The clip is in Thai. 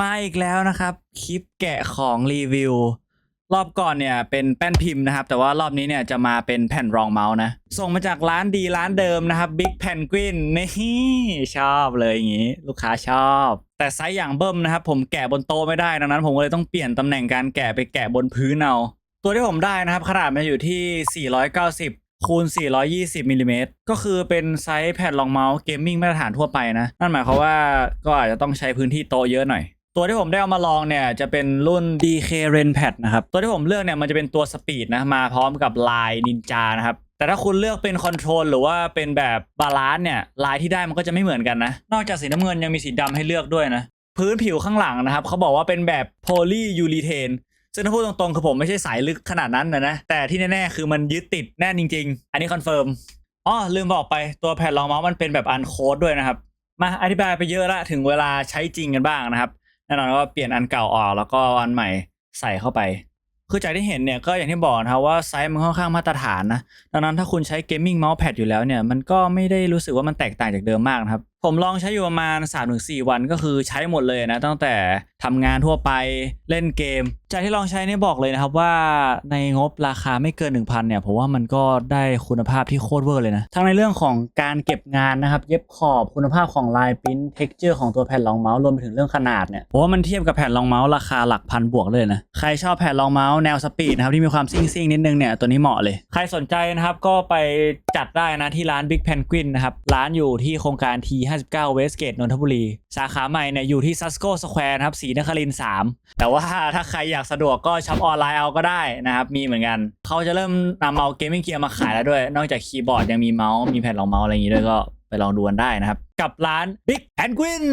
มาอีกแล้วนะครับ คลิปแกะของรีวิว รอบก่อนเนี่ยเป็นแป้นพิมพ์นะครับ แต่ว่ารอบนี้เนี่ยจะมาเป็นแผ่นรองเมาส์นะ ส่งมาจากร้านดีร้านเดิมนะครับ Big Penguin นี่ชอบเลยอย่างนี้ ลูกค้าชอบ แต่ไซส์อย่างเบิ้มนะครับ ผมแกะบนโต๊ะไม่ได้ดังนั้น ผมก็เลยต้องเปลี่ยนตำแหน่งการแกะไปแกะบนพื้นเอาตัวที่ผมได้นะครับ ขนาดมันอยู่ที่ 490คูณ 420มิลลิเมตรก็คือเป็นไซส์แผ่นรองเมาส์เกมมิ่งมาตรฐานทั่วไปนะ นั่นหมายความว่าก็อาจจะต้องใช้พื้นที่โต๊ะเยอะหน่อย ตัวที่ผมได้เอามาลองเนี่ยจะเป็นรุ่น DK Ren Pad นะครับ ตัวที่ผมเลือกเนี่ยมันจะเป็นตัวสปีดนะมาพร้อมกับลายนินจานะครับแต่ถ้าคุณเลือกเป็นคอนโทรลหรือว่าเป็นแบบบาลานซ์เนี่ยลายที่ได้มันก็จะไม่เหมือนกันนะ นอกจากสีน้ำเงินยังมีสีดำให้เลือกด้วยนะ พื้นผิวข้างหลังนะครับ เขาบอกว่าเป็นแบบโพลียูรีเทนซึ่งถ้าพูดตรงๆ คือผมไม่ใช่สายลึกขนาดนั้นนะนะ แต่ที่แน่ๆ คือมันยึดติดแน่นจริง ๆ อันนี้คอนเฟิร์มอ๋อลืมบอกไปตัวแผ่นรองเมาส์มันเป็นแบบอันโค้ดด้วยนะครับ มาอธิบายไปเยอะละถึงเวลาใช้จริงกันบ้างนะครับ แน่นอนว่าเปลี่ยนอันเก่าออกแล้วก็อาอันใหม่ใส่เข้าไป คือจากที่เห็นเนี่ยก็อย่างที่บอกนะครับว่าไซส์มันค่อนข้างมาตรฐานนะดังนั้นถ้าคุณใช้เกมมิ่งเมาส์แพดอยู่แล้วเนี่ยมันก็ไม่ได้รู้สึกว่ามันแตกต่างจากเดิมมากนะครับ ผมลองใช้อยู่ประมาณ 3-4 วันก็คือใช้หมดเลยนะ ตั้งแต่ทำงานทั่วไปเล่นเกม จากที่ลองใช้เนี่ยบอกเลยนะครับว่าในงบราคาไม่เกิน 1,000เนี่ยผมว่ามันก็ได้คุณภาพที่โคตรเวอร์เลยนะ ทั้งในเรื่องของการเก็บงานนะครับ เย็บขอบคุณภาพของลายปริ้นเท็กเจอร์ของตัวแผ่นรองเมาส์รวมไปถึงเรื่องขนาดเนี่ยผมว่ามันเทียบกับแผ่นรองเมาส์ราคาหลักพันบวกเลยนะใครชอบแผ่นรองเมาส์แนวสปีดนะครับที่มีความซิ่งซิ่งๆนิดนึงเนี่ยตัวนี้เหมาะเลย ใครสนใจนะครับก็ไปจัดได้นะที่ร้าน Big Penguin นะครับร้านอยู่ที่โครงการ59 เวสเกตนนทบุรี สาขาใหม่เนี่ยอยู่ที่ซัสโกสแควร์นะครับสีนครินทร์3แต่ว่าถ้าใครอยากสะดวกก็ช็อปออนไลน์เอาก็ได้นะครับ มีเหมือนกัน เขาจะเริ่มนำเอาเกมมิ่งเกียร์มาขายแล้วด้วย นอกจากคีย์บอร์ดยังมีเมาส์มีแผ่นรองเมาส์อะไรอย่างนี้ด้วยก็ไปลองดูกันได้นะครับ กับร้าน Big Penguin